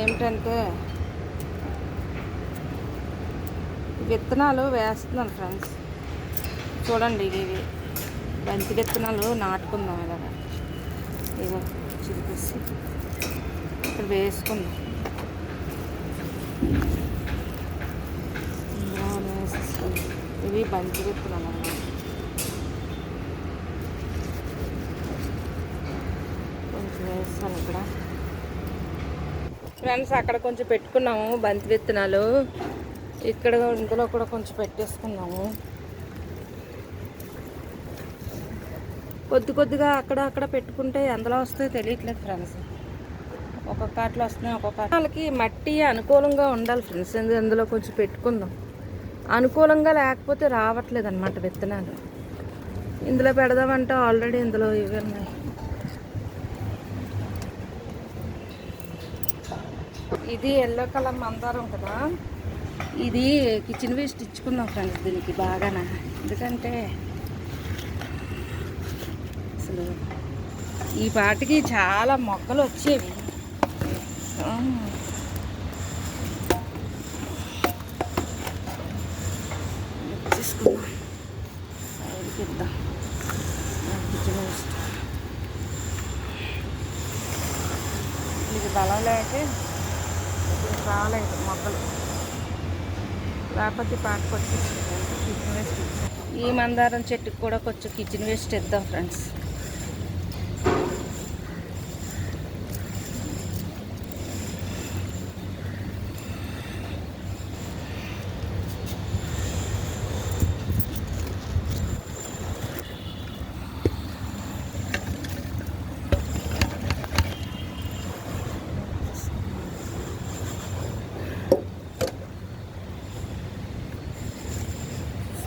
ఏమిటంటే విత్తనాలు వేస్తున్నాను ఫ్రెండ్స్. చూడండి ఇవి. బంతి విత్తనాలు నాటుకుందాం ఇలా ఇదో చూపిసి ఇక్కడ వేసుకుందాం. ఇవి బంతి విత్తనాలు అన్నమాట కొంచెం వేస్తాను ఇక్కడ ఫ్రెండ్స్ అక్కడ కొంచెం పెట్టుకున్నాము బంతి విత్తనాలు. ఇక్కడ ఇందులో కూడా కొంచెం పెట్టేసుకున్నాము. కొద్ది కొద్దిగా అక్కడ అక్కడ పెట్టుకుంటే ఎందులో వస్తాయో తెలియట్లేదు ఫ్రెండ్స్. ఒక్కొక్క అట్లా వస్తున్నాయి ఒక్కొక్క వాళ్ళకి మట్టి అనుకూలంగా ఉండాలి ఫ్రెండ్స్ ఎందుకు అందులో కొంచెం పెట్టుకుందాం. అనుకూలంగా లేకపోతే రావట్లేదు అనమాట విత్తనాలు. ఇందులో పెడదామంటే ఆల్రెడీ ఇందులో ఇవి ఉన్నాయి. ఇది ఎల్లో కలర్ మందారం కదా. ఇది కిచెన్ వేస్ట్ ఇచ్చుకున్నాం ఫ్రెండ్స్ దీనికి బాగానా. ఎందుకంటే అసలు ఈ పాటికి చాలా మొక్కలు వచ్చేవి. ఆ. సైడ్కి ఇద్దాం. కిచెన్ వేస్ట్ ఇది బలం లేకే రాలేదు మొక్కలు. లేకపోతే పాటకు వచ్చేసి కిచెన్ వేస్ట్. ఈ మందారం చెట్టుకు కూడా కొంచెం కిచెన్ వేస్ట్ ఇద్దాం ఫ్రెండ్స్.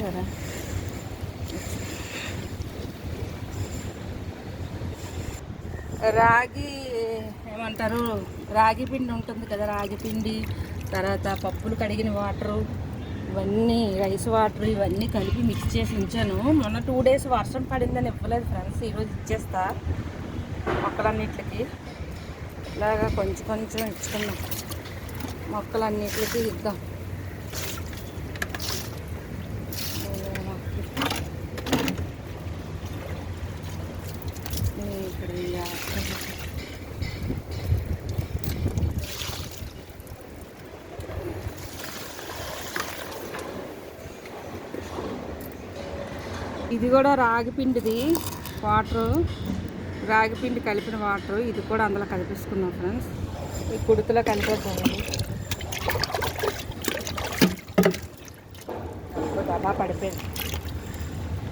సరే రాగి ఏమంటారు? రాగి పిండి ఉంటుంది కదా రాగి పిండి తర్వాత పప్పులు కడిగిన వాటరు ఇవన్నీ రైస్ వాటర్ ఇవన్నీ కలిపి మిక్స్ చేసి ఉంచాను. మొన్న టూ డేస్ వర్షం పడిందని ఇవ్వలేదు ఫ్రెండ్స్ ఈరోజు ఇచ్చేస్తా మొక్కలన్నిటికి ఇలాగా కొంచెం కొంచెం ఇచ్చుకున్నాం. మొక్కలన్నిటికి ఇద్దాం ఇక్కడ ఈ ఆకులు. ఇది కూడా రాగి పిండిది. వాటరు రాగి పిండి కలిపిన వాటర్ ఇది కూడా అందులో కలిపేసుకున్నాం ఫ్రెండ్స్. ఈ కుడుతులో కలిపేద్దామండి. డబ్బా పడిపోయింది.